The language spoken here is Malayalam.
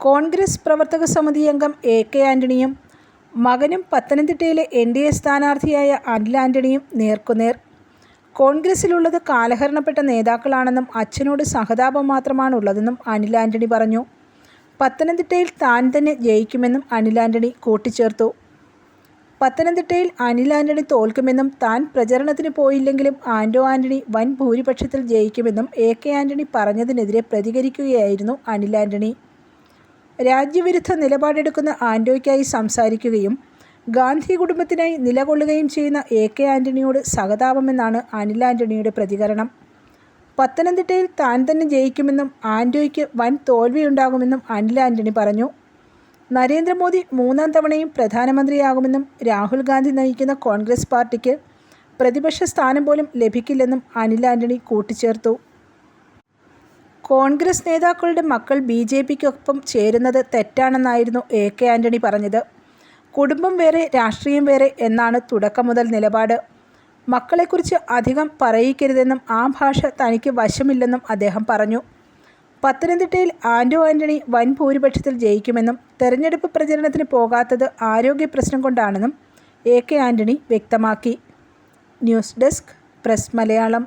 കോൺഗ്രസ് പ്രവർത്തക സമിതി അംഗം എ കെ ആന്റണിയും മകനും പത്തനംതിട്ടയിലെ എൻ ഡി എ സ്ഥാനാർത്ഥിയായ അനിൽ ആന്റണിയും നേർക്കുനേർ. കോൺഗ്രസിലുള്ളത് കാലഹരണപ്പെട്ട നേതാക്കളാണെന്നും അച്ഛനോട് സഹതാപം മാത്രമാണുള്ളതെന്നും അനിൽ ആന്റണി പറഞ്ഞു. പത്തനംതിട്ടയിൽ താൻ തന്നെ ജയിക്കുമെന്നും അനിൽ ആന്റണി കൂട്ടിച്ചേർത്തു. പത്തനംതിട്ടയിൽ അനിൽ ആന്റണി തോൽക്കുമെന്നും താൻ പ്രചരണത്തിന് പോയില്ലെങ്കിലും ആന്റോ ആന്റണി വൻ ഭൂരിപക്ഷത്തിൽ ജയിക്കുമെന്നും എ കെ ആന്റണി പറഞ്ഞതിനെതിരെ പ്രതികരിക്കുകയായിരുന്നു അനിൽ ആന്റണി. രാജ്യവിരുദ്ധ നിലപാടെടുക്കുന്ന ആന്റോയ്ക്കായി സംസാരിക്കുകയും ഗാന്ധി കുടുംബത്തിനായി നിലകൊള്ളുകയും ചെയ്യുന്ന എ കെ ആന്റണിയോട് സഹതാപമെന്നാണ് അനിൽ ആന്റണിയുടെ പ്രതികരണം. പത്തനംതിട്ടയിൽ താൻ തന്നെ ജയിക്കുമെന്നും ആന്റോയ്ക്ക് വൻ തോൽവിയുണ്ടാകുമെന്നും അനിൽ ആന്റണി പറഞ്ഞു. നരേന്ദ്രമോദി മൂന്നാം തവണയും പ്രധാനമന്ത്രിയാകുമെന്നും രാഹുൽ ഗാന്ധി നയിക്കുന്ന കോൺഗ്രസ് പാർട്ടിക്ക് പ്രതിപക്ഷ സ്ഥാനം പോലും ലഭിക്കില്ലെന്നും അനിൽ ആന്റണി കൂട്ടിച്ചേർത്തു. കോൺഗ്രസ് നേതാക്കളുടെ മക്കൾ ബി ജെ പിക്കൊപ്പം ചേരുന്നത് തെറ്റാണെന്നായിരുന്നു എ കെ ആന്റണി പറഞ്ഞത്. കുടുംബം വേറെ രാഷ്ട്രീയം വേറെ എന്നാണ് തുടക്കം മുതൽ നിലപാട്. മക്കളെക്കുറിച്ച് അധികം പറയിക്കരുതെന്നും ആ ഭാഷ തനിക്ക് വശമില്ലെന്നും അദ്ദേഹം പറഞ്ഞു. പത്തനംതിട്ടയിൽ ആൻഡോ ആന്റണി വൻ ഭൂരിപക്ഷത്തിൽ ജയിക്കുമെന്നും തെരഞ്ഞെടുപ്പ് പ്രചരണത്തിന് പോകാത്തത് ആരോഗ്യ പ്രശ്നം കൊണ്ടാണെന്നും എ കെ ആന്റണി വ്യക്തമാക്കി. News desk press Malayalam.